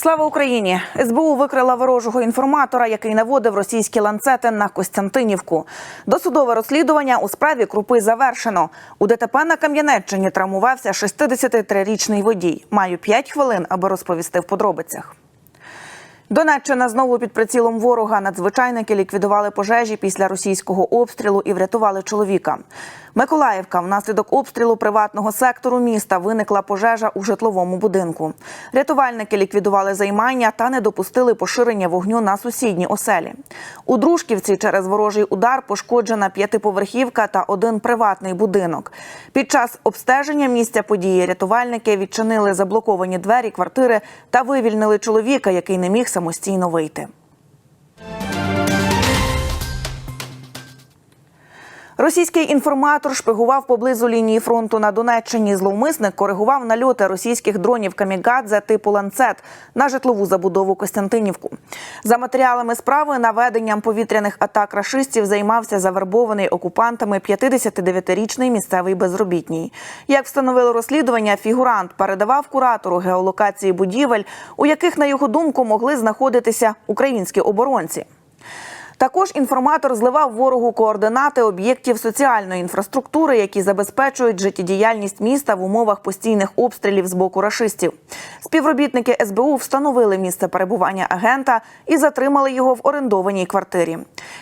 Слава Україні! СБУ викрила ворожого інформатора, який наводив російські ланцети на Костянтинівку. Досудове розслідування у справі крупи завершено. У ДТП на Кам'янеччині травмувався 63-річний водій. Маю 5 хвилин, аби розповісти в подробицях. Донеччина знову під прицілом ворога. Надзвичайники ліквідували пожежі після російського обстрілу і врятували чоловіка. Миколаївка внаслідок обстрілу приватного сектору міста виникла пожежа у житловому будинку. Рятувальники ліквідували займання та не допустили поширення вогню на сусідні оселі. У Дружківці через ворожий удар пошкоджена п'ятиповерхівка та один приватний будинок. Під час обстеження місця події рятувальники відчинили заблоковані двері квартири та вивільнили чоловіка, який не міг самостійно вийти. Російський інформатор шпигував поблизу лінії фронту на Донеччині. Зловмисник коригував нальоти російських дронів камікадзе типу ланцет на житлову забудову Костянтинівку. За матеріалами справи наведенням повітряних атак рашистів займався завербований окупантами 59-річний місцевий безробітній. Як встановило розслідування, фігурант передавав куратору геолокації будівель, у яких, на його думку, могли знаходитися українські оборонці. Також інформатор зливав ворогу координати об'єктів соціальної інфраструктури, які забезпечують життєдіяльність міста в умовах постійних обстрілів з боку рашистів. Співробітники СБУ встановили місце перебування агента і затримали його в орендованій квартирі.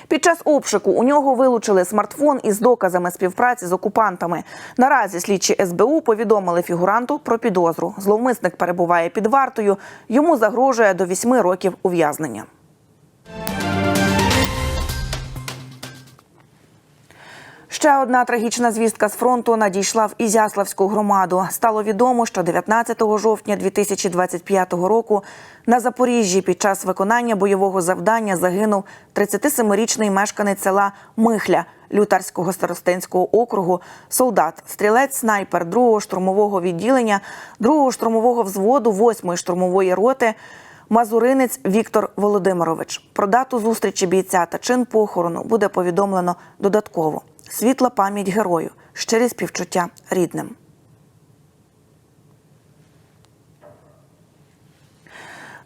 Під час обшуку у нього вилучили смартфон із доказами співпраці з окупантами. Наразі слідчі СБУ повідомили фігуранту про підозру. Зловмисник перебуває під вартою. Йому загрожує до 8 років ув'язнення. Ще одна трагічна звістка з фронту надійшла в Ізяславську громаду. Стало відомо, що 19 жовтня 2025 року на Запоріжжі під час виконання бойового завдання загинув 37-річний мешканець села Михля Лютарського старостинського округу, солдат, стрілець, снайпер 2-го штурмового відділення, 2-го штурмового взводу 8-ї штурмової роти. Мазуринець Віктор Володимирович. Про дату зустрічі бійця та чин похорону буде повідомлено додатково. Світла пам'ять герою, щирі співчуття рідним.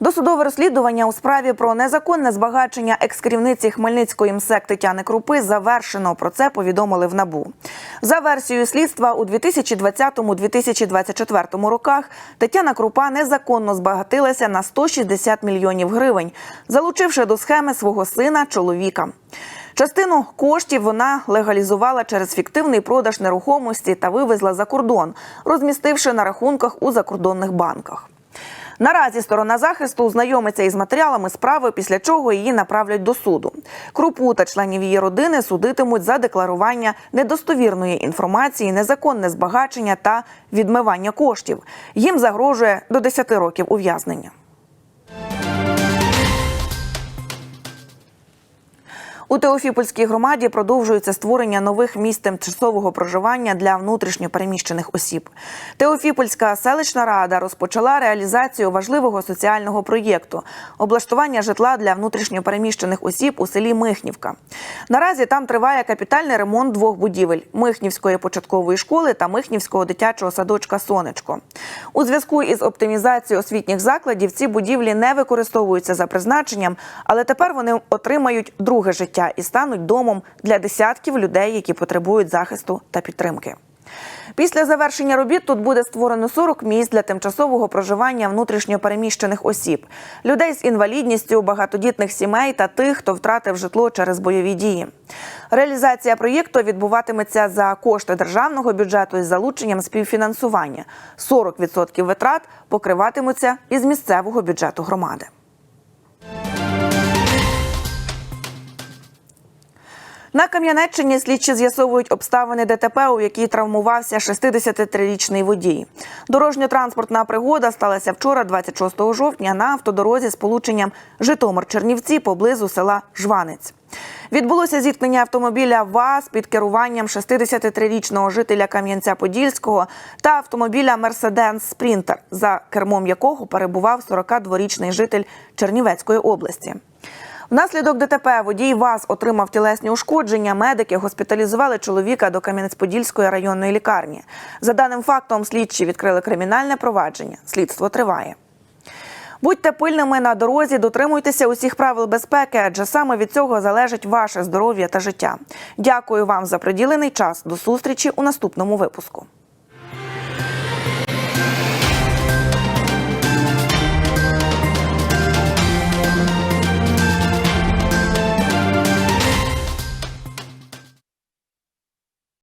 Досудове розслідування у справі про незаконне збагачення екс-керівниці Хмельницької МСЕК Тетяни Крупи завершено. Про це повідомили в НАБУ. За версією слідства у 2020-2024 роках Тетяна Крупа незаконно збагатилася на 160 мільйонів гривень, залучивши до схеми свого сина чоловіка. Частину коштів вона легалізувала через фіктивний продаж нерухомості та вивезла за кордон, розмістивши на рахунках у закордонних банках. Наразі сторона захисту знайомиться із матеріалами справи, після чого її направлять до суду. Крупу та членів її родини судитимуть за декларування недостовірної інформації, незаконне збагачення та відмивання коштів. Їм загрожує до 10 років ув'язнення. У Теофіпольській громаді продовжується створення нових місць тимчасового проживання для внутрішньопереміщених осіб. Теофіпольська селищна рада розпочала реалізацію важливого соціального проєкту облаштування житла для внутрішньопереміщених осіб у селі Михнівка. Наразі там триває капітальний ремонт двох будівель Михнівської початкової школи та Михнівського дитячого садочка Сонечко. У зв'язку із оптимізацією освітніх закладів ці будівлі не використовуються за призначенням, але тепер вони отримають друге життя і стануть домом для десятків людей, які потребують захисту та підтримки. Після завершення робіт тут буде створено 40 місць для тимчасового проживання внутрішньопереміщених осіб, людей з інвалідністю, багатодітних сімей та тих, хто втратив житло через бойові дії. Реалізація проєкту відбуватиметься за кошти державного бюджету із залученням співфінансування. 40% витрат покриватимуться із місцевого бюджету громади. На Кам'янеччині слідчі з'ясовують обставини ДТП, у якій травмувався 63-річний водій. Дорожньо-транспортна пригода сталася вчора, 26 жовтня, на автодорозі з полученням Житомир-Чернівці поблизу села Жванець. Відбулося зіткнення автомобіля ВАЗ під керуванням 63-річного жителя Кам'янця-Подільського та автомобіля Мерседес Спрінтер, за кермом якого перебував 42-річний житель Чернівецької області. Внаслідок ДТП водій ВАЗ отримав тілесні ушкодження. Медики госпіталізували чоловіка до Кам'янець-Подільської районної лікарні. За даним фактом, слідчі відкрили кримінальне провадження. Слідство триває. Будьте пильними на дорозі, дотримуйтеся усіх правил безпеки, адже саме від цього залежить ваше здоров'я та життя. Дякую вам за приділений час. До зустрічі у наступному випуску.